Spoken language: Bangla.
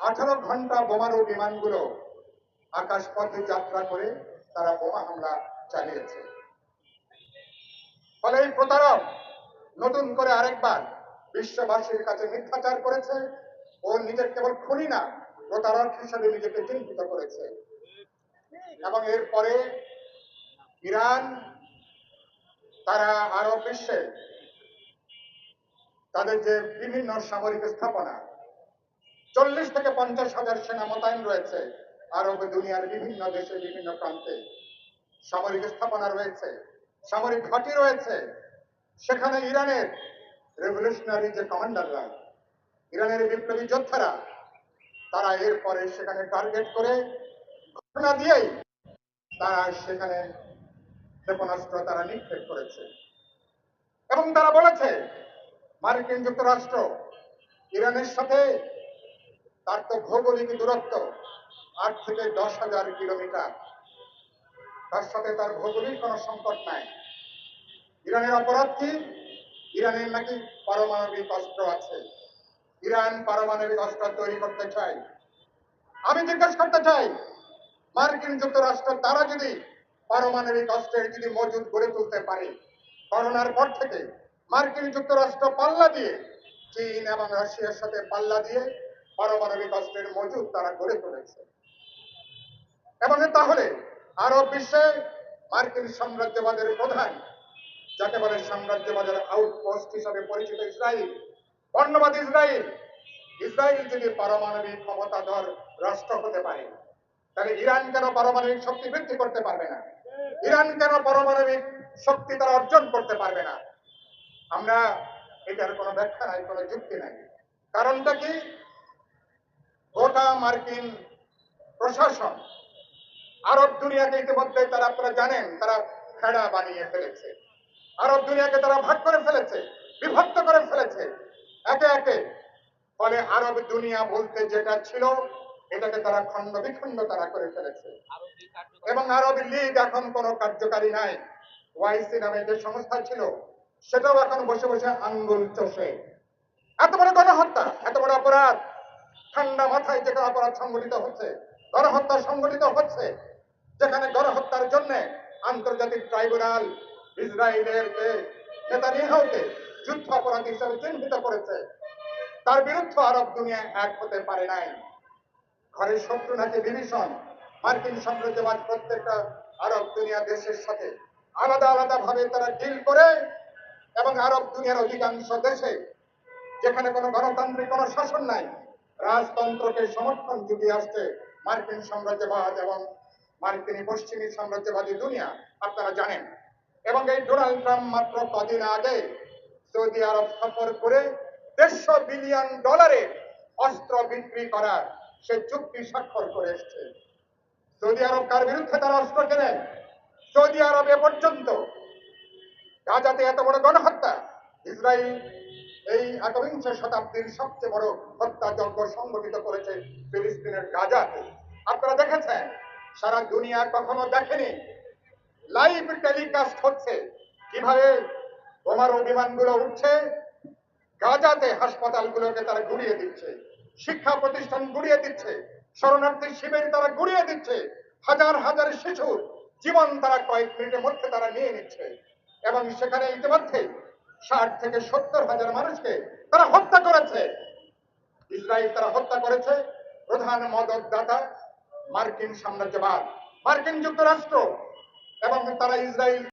আঠারো ঘণ্টা বোমারু বিমানগুলো আকাশ পথে যাত্রা করে তারা বোমা হামলা চালিয়েছে। ফলে এই প্রতারক নতুন করে আরেকবার বিশ্ববাসীর কাছে মিথ্যাচার করেছে ও নিজের কেবল খুনি না প্রতারক হিসেবে নিজেকে চিহ্নিত করেছে। এবং এরপরে ইরান, তারা আরব বিশ্বে তাদের যে বিভিন্ন সামরিক স্থাপনা চল্লিশ থেকে পঞ্চাশ হাজার সেনা মোতায়েন রয়েছে। আরব দুনিয়ার বিভিন্ন দেশে, বিভিন্ন প্রান্তে সামরিক স্থাপনা রয়েছে, সামরিক ঘাঁটি রয়েছে। সেখানে ইরানের রেভলিউশনারি যে কমান্ডাররা ইরানের বিপ্লবী যোদ্ধারা, তারা এরপরে সেখানে টার্গেট করে ঘটনা দিয়েই তারা সেখানে ক্ষেপণাস্ত্র তারা নিক্ষেপ করেছে। এবং তারা বলেছে, মার্কিন যুক্তরাষ্ট্র ইরানের সাথে তার তো ভৌগোলিক দূরত্ব আট থেকে দশ হাজার কিলোমিটার। তার সাথে তার ভৌগোলিক কোনো সংকট নাই। ইরানের অপরাধ কি? ইরানের নাকি পারমাণবিক অস্ত্র আছে। ইরান পারমাণবিক অস্ত্র তৈরি করতে চায়। আমি জিজ্ঞেস করতে চাই, মার্কিন যুক্তরাষ্ট্র তারা যদি পারমাণবিক অস্ত্রের যদি মজুদ গড়ে তুলতে পারে, করোনার পর থেকে মার্কিন যুক্তরাষ্ট্র পাল্লা দিয়ে, চীন এবং রাশিয়ার সাথে পাল্লা দিয়ে পারমাণবিক অস্ত্রের মজুদ তারা গড়ে তুলেছে। এবং তাহলে আরব বিশ্বে মার্কিন সাম্রাজ্যবাদের প্রধান, যাকে বলে সাম্রাজ্যবাদের আউটপোস্ট হিসাবে পরিচিত ইসরায়েল, বর্ণবাদ ইসরায়েল ইসরায়েল যদি পারমাণবিক ক্ষমতাধর রাষ্ট্র হতে পারে, তাহলে ইরান কেন পারমাণবিক শক্তি বৃদ্ধি করতে পারবে না? ইরান কেন পারমাণবিক শক্তি তারা অর্জন করতে পারবে না? আমরা এটার কোনো ব্যাখ্যা নাই, কোনো যুক্তি নাই। কারণটা কি? গোটা মার্কিন প্রশাসন, আরব দুনিয়াকে ইতিমধ্যে তারা আপনারা জানেন, তারা ফেড়া বানিয়ে ফেলেছে। আরব দুনিয়াকে তারা ভাগ করে ফেলেছে, বিভক্ত করে ফেলেছে। একে একে, ফলে আরব দুনিয়া বলতে যেটা ছিল, এটাকে তারা খণ্ড বিখণ্ড তারা করে ফেলেছে। এবং আরব লীগ এখন কোনো কার্যকারী নাই। ওয়াইসি নামে যে সংস্থা ছিল, সেটাও এখন বসে বসে আঙ্গুল চষে। এত বড় গণহত্যা, এত বড় অপরাধ ঠান্ডা মাথায় যেখানে অপরাধ সংগঠিত হচ্ছে, গণহত্যা সংগঠিত হচ্ছে, যেখানে গণহত্যার জন্য আন্তর্জাতিক ট্রাইব্যুনাল ইসরায়েলের নেতানিয়াহুকে যুদ্ধ অপরাধ হিসেবে চিহ্নিত করেছে। তার বিরুদ্ধে আরব দুনিয়া এক হতে পারে নাই। ঘরের শত্রু নাকি বিভীষণ, মার্কিন সাম্রাজ্যবাদ প্রত্যেকটা আরব দুনিয়া দেশের সাথে আলাদা আলাদা ভাবে তারা ডিল করে এবং আরব দুনিয়ার অধিকাংশ দেশে যেখানে কোনো গণতান্ত্রিক কোনো শাসন নাই রাজতন্ত্রকে সমর্থন জুগিয়ে আসছে মার্কিন সাম্রাজ্যবাদ এবং মার্কিনী পশ্চিমী সাম্রাজ্যবাদী দুনিয়া, আপনারা জানেন। এবং এই ডোনাল্ড ট্রাম্প মাত্র কদিন আগে সৌদি আরব সফর করে দেড়শো বিলিয়ন ডলারে অস্ত্র বিক্রি করার সে চুক্তি স্বাক্ষর করে এসছে। সৌদি আরব কার বিরুদ্ধে তারা অস্ত্র কেনেন? সৌদি আরব এ পর্যন্ত। গাজাতে এত বড় গণহত্যা, ইসরায়েল এই একবিংশ শতাব্দীর সবচেয়ে বড় হত্যাযজ্ঞ সংগঠিত করেছে ফিলিস্তিনের গাজাতে। আপনারা দেখেছেন, সারা দুনিয়া কখনো দেখেনি। লাইভ টেলিকাস্ট হচ্ছে কীভাবে বোমারু বিমানগুলো উঠছে, গাজাতে হাসপাতালগুলোকে তারা গুড়িয়ে দিচ্ছে, শিক্ষা প্রতিষ্ঠান গুড়িয়ে দিচ্ছে, শরণার্থী শিবির তারা গুড়িয়ে দিচ্ছে, হাজার হাজার শিশুর জীবন তারা কয়েক মিনিটের মধ্যে তারা নিয়ে নিচ্ছে। এবং সেখানে ইতিমধ্যে ষাট থেকে সত্তর হাজার মানুষকে তারা হত্যা করেছে। ইসরায়েল তারা হত্যা করেছে। প্রধান মদতদাতা মার্কিন সাম্রাজ্যবাদ, মার্কিন যুক্তরাষ্ট্র, এবং তারা ইসরায়েল